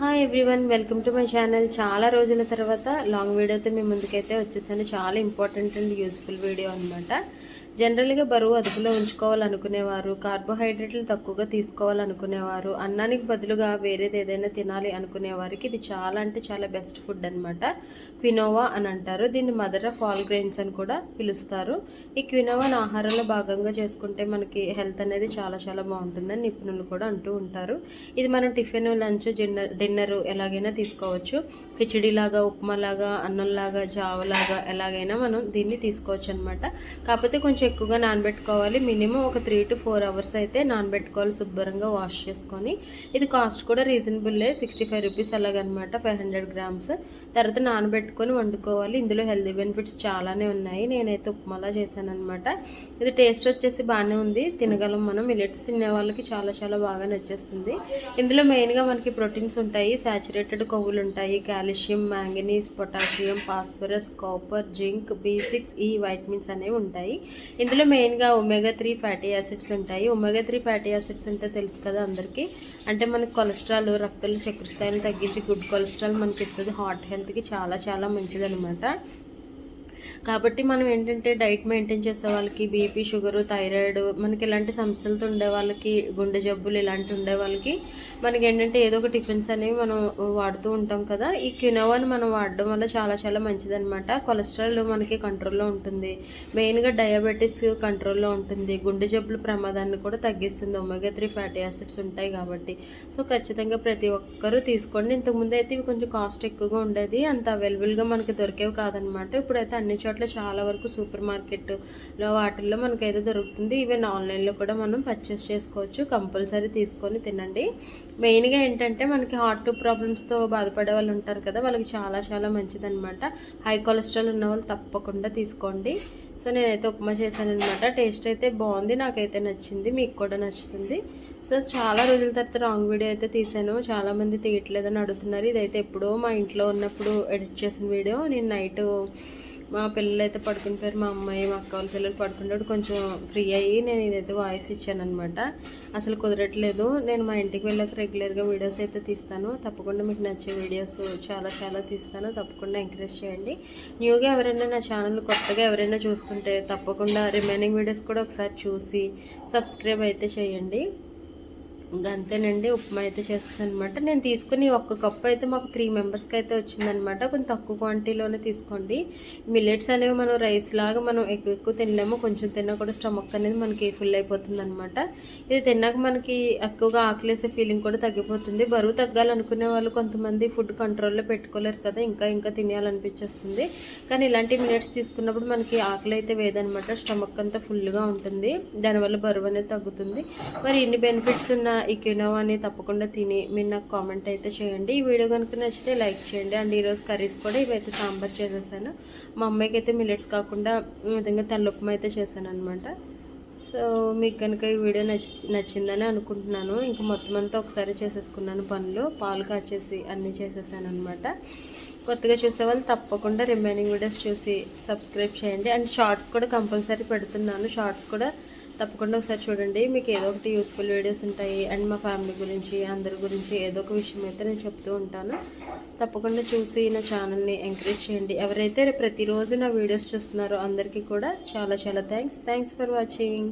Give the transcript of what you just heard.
Hi everyone welcome to my channel చాలా రోజుల తర్వాత లాంగ్ వీడియోతో మీ ముందుకైతే వచ్చేసాను. చాలా ఇంపార్టెంట్ అండ్ యూస్ఫుల్ వీడియో అనమాట జనరల్గా బరువు అదుపులో ఉంచుకోవాలనుకునేవారు కార్బోహైడ్రేట్లు తక్కువగా తీసుకోవాలనుకునేవారు అన్నానికి బదులుగా వేరేది ఏదైనా తినాలి అనుకునే వారికి ఇది చాలా అంటే చాలా బెస్ట్ ఫుడ్ అనమాట క్వినోవా అని అంటారు. దీన్ని మదర్ ఆఫ్ ఆల్ గ్రెయిన్స్ అని కూడా పిలుస్తారు. ఈ క్వినోవాని ఆహారంలో భాగంగా చేసుకుంటే మనకి హెల్త్ అనేది చాలా చాలా బాగుంటుందని నిపుణులు కూడా అంటూ ఉంటారు. ఇది మనం టిఫిన్ లంచ్ డిన్నర్ డిన్నర్ ఎలాగైనా తీసుకోవచ్చు. కిచిడిలాగా ఉప్మాలాగా అన్నంలాగా జావలాగా ఎలాగైనా మనం దీన్ని తీసుకోవచ్చు అనమాట కాకపోతే కొంచెం ఎక్కువగా నానబెట్టుకోవాలి. మినిమం ఒక త్రీ టు ఫోర్ అవర్స్ అయితే నానబెట్టుకోవాలి శుభ్రంగా వాష్ చేసుకొని. ఇది కాస్ట్ కూడా రీజనబుల్లే. సిక్స్టీ ఫైవ్ రూపీస్ అలాగనమాట ఫైవ్ హండ్రెడ్ గ్రామ్స్. తర్వాత నానబెట్టుకొని వండుకోవాలి. ఇందులో హెల్తీ బెనిఫిట్స్ చాలానే ఉన్నాయి. నేనైతే ఉప్మాలా చేశాను అనమాట ఇది టేస్ట్ వచ్చేసి బాగానే ఉంది. తినగలం మనం. మిలెట్స్ తినే వాళ్ళకి చాలా చాలా బాగా నచ్చేస్తుంది. ఇందులో మెయిన్గా మనకి ప్రోటీన్స్ ఉంటాయి. సాచురేటెడ్ కొవ్వులు ఉంటాయి. Calcium manganese potassium phosphorus copper zinc B six ఈ వైటమిన్స్ అనేవి ఉంటాయి. ఇందులో మెయిన్గా ఒమేగా త్రీ ఫ్యాటీ యాసిడ్స్ ఉంటాయి. ఒమేగా త్రీ ఫ్యాటీ యాసిడ్స్ అంటే తెలుసు కదా అందరికీ? అంటే మనకి కొలెస్ట్రాల్ రక్తంలో చక్కెర స్థాయిని తగ్గించి గుడ్ కొలెస్ట్రాల్ మనకి ఇస్తుంది హార్ట్ హెల్త్కి చాలా చాలా మంచిదనమాట కాబట్టి మనం ఏంటంటే డైట్ మెయింటైన్ చేసే వాళ్ళకి బీపీ షుగర్ థైరాయిడ్ మనకి ఇలాంటి సమస్యలతో ఉండే వాళ్ళకి గుండె జబ్బులు ఇలాంటి ఉండే వాళ్ళకి మనకి ఏంటంటే ఏదో ఒక టిఫిన్స్ అనేవి మనం వాడుతూ ఉంటాం కదా ఈ కినోవాని మనం వాడడం వల్ల చాలా చాలా మంచిదనమాట కొలెస్ట్రాల్ మనకి కంట్రోల్లో ఉంటుంది. మెయిన్గా డయాబెటీస్ కంట్రోల్లో ఉంటుంది. గుండె జబ్బుల ప్రమాదాన్ని కూడా తగ్గిస్తుంది. ఒమేగా త్రీ ఫ్యాటీ యాసిడ్స్ ఉంటాయి కాబట్టి. సో ఖచ్చితంగా ప్రతి ఒక్కరూ తీసుకోండి. ఇంతకుముందు అయితే ఇవి కొంచెం కాస్ట్ ఎక్కువగా ఉండేది. అంత అవైలబుల్గా మనకి దొరికేవి కాదనమాట ఇప్పుడైతే అన్ని చోట్ల చాలా వరకు సూపర్ మార్కెట్లో వాటిల్లో మనకైతే దొరుకుతుంది. ఈవెన్ ఆన్లైన్లో కూడా మనం పర్చేస్ చేసుకోవచ్చు. కంపల్సరీ తీసుకొని తినండి. మెయిన్గా ఏంటంటే మనకి హార్ట్ ప్రాబ్లమ్స్తో బాధపడే వాళ్ళు ఉంటారు కదా వాళ్ళకి చాలా చాలా మంచిదనమాట హై కొలెస్ట్రాల్ ఉన్న వాళ్ళు తప్పకుండా తీసుకోండి. సో నేనైతే ఉప్మా చేశాను అనమాట టేస్ట్ అయితే బాగుంది నాకైతే నచ్చింది మీకు కూడా నచ్చుతుంది. సో చాలా రోజుల తర్వాత రాంగ్ వీడియో అయితే తీసాను చాలామంది తీయట్లేదని అడుగుతున్నారు. ఇదైతే ఎప్పుడో మా ఇంట్లో ఉన్నప్పుడు ఎడిట్ చేసిన వీడియో. నేను నైట్ మా పిల్లలు అయితే పడుకునిపోయారు మా అమ్మాయి మా అక్క వాళ్ళ పిల్లలు పడుకున్నాడు కొంచెం ఫ్రీ అయ్యి నేను ఇదైతే వాయిస్ ఇచ్చానమాట అసలు కుదరట్లేదు. నేను మా ఇంటికి వెళ్ళాక రెగ్యులర్గా వీడియోస్ అయితే తీస్తాను. తప్పకుండా మీకు నచ్చే వీడియోస్ చాలా చాలా తీస్తాను. తప్పకుండా ఎంకరేజ్ చేయండి. న్యూగా ఎవరైనా నా ఛానల్ కొత్తగా ఎవరైనా చూస్తుంటే తప్పకుండా రిమైనింగ్ వీడియోస్ కూడా ఒకసారి చూసి సబ్స్క్రైబ్ అయితే చేయండి. ఇంకా అంతేనండి ఉప్మా అయితే చేస్తాను అనమాట నేను తీసుకుని ఒక్క కప్పు అయితే మాకు త్రీ మెంబర్స్కి అయితే వచ్చిందనమాట. కొంచెం తక్కువ క్వాంటిటీలోనే తీసుకోండి. మిల్లెట్స్ అనేవి మనం రైస్ లాగా మనం ఎక్కువ ఎక్కువ తినలేము. కొంచెం తిన్నా కూడా స్టమక్ అనేది మనకి ఫుల్ అయిపోతుంది అనమాట ఇది తిన్నాక మనకి ఎక్కువగా ఆకలేసే ఫీలింగ్ కూడా తగ్గిపోతుంది. బరువు తగ్గాలనుకునే వాళ్ళు కొంతమంది ఫుడ్ కంట్రోల్లో పెట్టుకోలేరు కదా ఇంకా ఇంకా తినేయాలనిపించేస్తుంది. కానీ ఇలాంటి మిల్లెట్స్ తీసుకున్నప్పుడు మనకి ఆకలి అయితే వేదనమాట. స్టమక్ అంతా ఫుల్గా ఉంటుంది. దానివల్ల బరువు అనేది తగ్గుతుంది. మరి ఇన్ని బెనిఫిట్స్ ఉన్న ఈ కినోవాని తప్పకుండా తిని మీరు నాకు కామెంట్ అయితే చేయండి. ఈ వీడియో కనుక నచ్చితే లైక్ చేయండి. అండ్ ఈరోజు కర్రీస్ కూడా ఇవైతే సాంబార్ చేసేసాను. మా అమ్మాయికి అయితే మిల్లెట్స్ కాకుండా ఈ విధంగా తెల్లొప్పమ అయితే చేశాను అనమాట సో మీకు కనుక ఈ వీడియో నచ్చి నచ్చిందని అనుకుంటున్నాను. ఇంక మొత్తం అంతా ఒకసారి చేసేసుకున్నాను పనులు. పాలు కాచేసి అన్నీ చేసేసాను అనమాట కొత్తగా చూసే వాళ్ళు తప్పకుండా రిమైనింగ్ వీడియోస్ చూసి సబ్స్క్రైబ్ చేయండి. అండ్ షార్ట్స్ కూడా కంపల్సరీ పెడుతున్నాను. షార్ట్స్ కూడా తప్పకుండా ఒకసారి చూడండి. మీకు ఏదో ఒకటి యూస్ఫుల్ వీడియోస్ ఉంటాయి. అండ్ మా ఫ్యామిలీ గురించి అందరి గురించి ఏదో ఒక విషయం అయితే నేను చెప్తూ ఉంటాను. తప్పకుండా చూసి నా ఛానల్ని ఎంకరేజ్ చేయండి. ఎవరైతే ప్రతిరోజు నా వీడియోస్ చూస్తున్నారో అందరికీ కూడా చాలా చాలా థ్యాంక్స్ థ్యాంక్స్ ఫర్ వాచింగ్